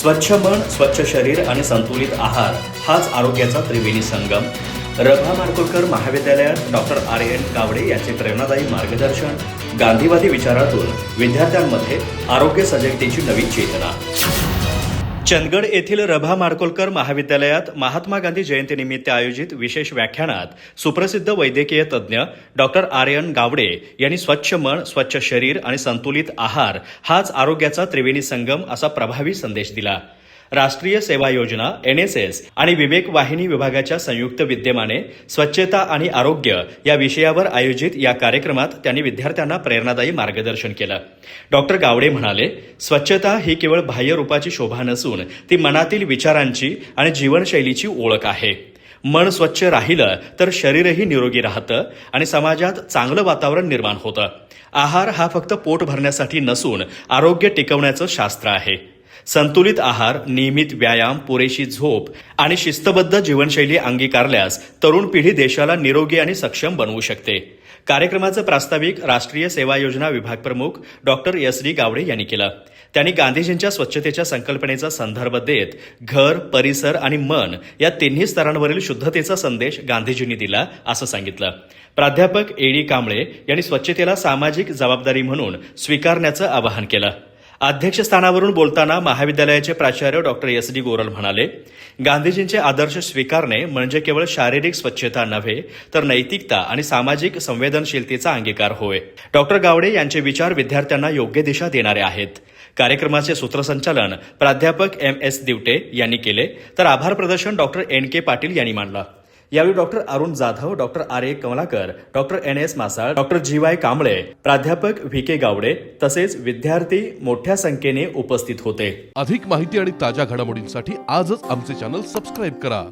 स्वच्छ मन स्वच्छ शरीर आणि संतुलित आहार हाच आरोग्याचा त्रिवेणी संगम. रभा माडगुळकर महाविद्यालयात डॉक्टर आर एन कावडे यांचे प्रेरणादायी मार्गदर्शन. गांधीवादी विचारातून विद्यार्थ्यांमध्ये आरोग्य सजगतेची नवी चेतना. चंदगड येथील रभा माडकोलकर महाविद्यालयात महात्मा गांधी जयंतीनिमित्त आयोजित विशेष व्याख्यानात सुप्रसिद्ध वैद्यकीय तज्ज्ञ डॉक्टर आर्यन गावडे यांनी स्वच्छ मन स्वच्छ शरीर आणि संतुलित आहार हाच आरोग्याचा त्रिवेणी संगम असा प्रभावी संदेश दिला. राष्ट्रीय सेवा योजना एन एस एस आणि विवेक वाहिनी विभागाच्या संयुक्त विद्यमाने स्वच्छता आणि आरोग्य या विषयावर आयोजित या कार्यक्रमात त्यांनी विद्यार्थ्यांना प्रेरणादायी मार्गदर्शन केलं. डॉक्टर गावडे म्हणाले स्वच्छता ही केवळ बाह्य रूपाची शोभा नसून ती मनातील विचारांची आणि जीवनशैलीची ओळख आहे. मन स्वच्छ राहिलं तर शरीरही निरोगी राहतं आणि समाजात चांगलं वातावरण निर्माण होतं. आहार हा फक्त पोट भरण्यासाठी नसून आरोग्य टिकवण्याचं शास्त्र आहे. संतुलित आहार नियमित व्यायाम पुरेशी झोप आणि शिस्तबद्ध जीवनशैली अंगीकारल्यास तरुण पिढी देशाला निरोगी आणि सक्षम बनवू शकते. कार्यक्रमाचं प्रास्ताविक राष्ट्रीय सेवा योजना विभाग प्रमुख डॉक्टर एस डी गावडे यांनी केलं. त्यांनी गांधीजींच्या स्वच्छतेच्या संकल्पनेचा संदर्भ देत घर परिसर आणि मन या तिन्ही स्तरांवरील शुद्धतेचा संदेश गांधीजींनी दिला असं सांगितलं. प्राध्यापक एडी कांबळे यांनी स्वच्छतेला सामाजिक जबाबदारी म्हणून स्वीकारण्याचं आवाहन केलं. अध्यक्षस्थानावरून बोलताना महाविद्यालयाचे प्राचार्य डॉक्टर एस डी गोरल म्हणाले गांधीजींचे आदर्श स्वीकारणे म्हणजे केवळ शारीरिक स्वच्छता नव्हे तर नैतिकता आणि सामाजिक संवेदनशीलतेचा अंगीकार होय. डॉक्टर गावडे यांचे विचार विद्यार्थ्यांना योग्य दिशा देणारे आहेत. कार्यक्रमाचे सूत्रसंचालन प्राध्यापक एम एस दिवटे यांनी केले तर आभार प्रदर्शन डॉक्टर एन के पाटील यांनी मांडला. यावेळी doctor Arun Jadhav doctor R A Kamalakar doctor N S Masal doctor G Y Kamble प्राध्यापक व्ही के गावडे तसेच विद्यार्थी मोठ्या संख्येने उपस्थित होते. अधिक माहिती आणि ताज्या घडामोडींसाठी आजच आमचे चॅनल सबस्क्राईब करा.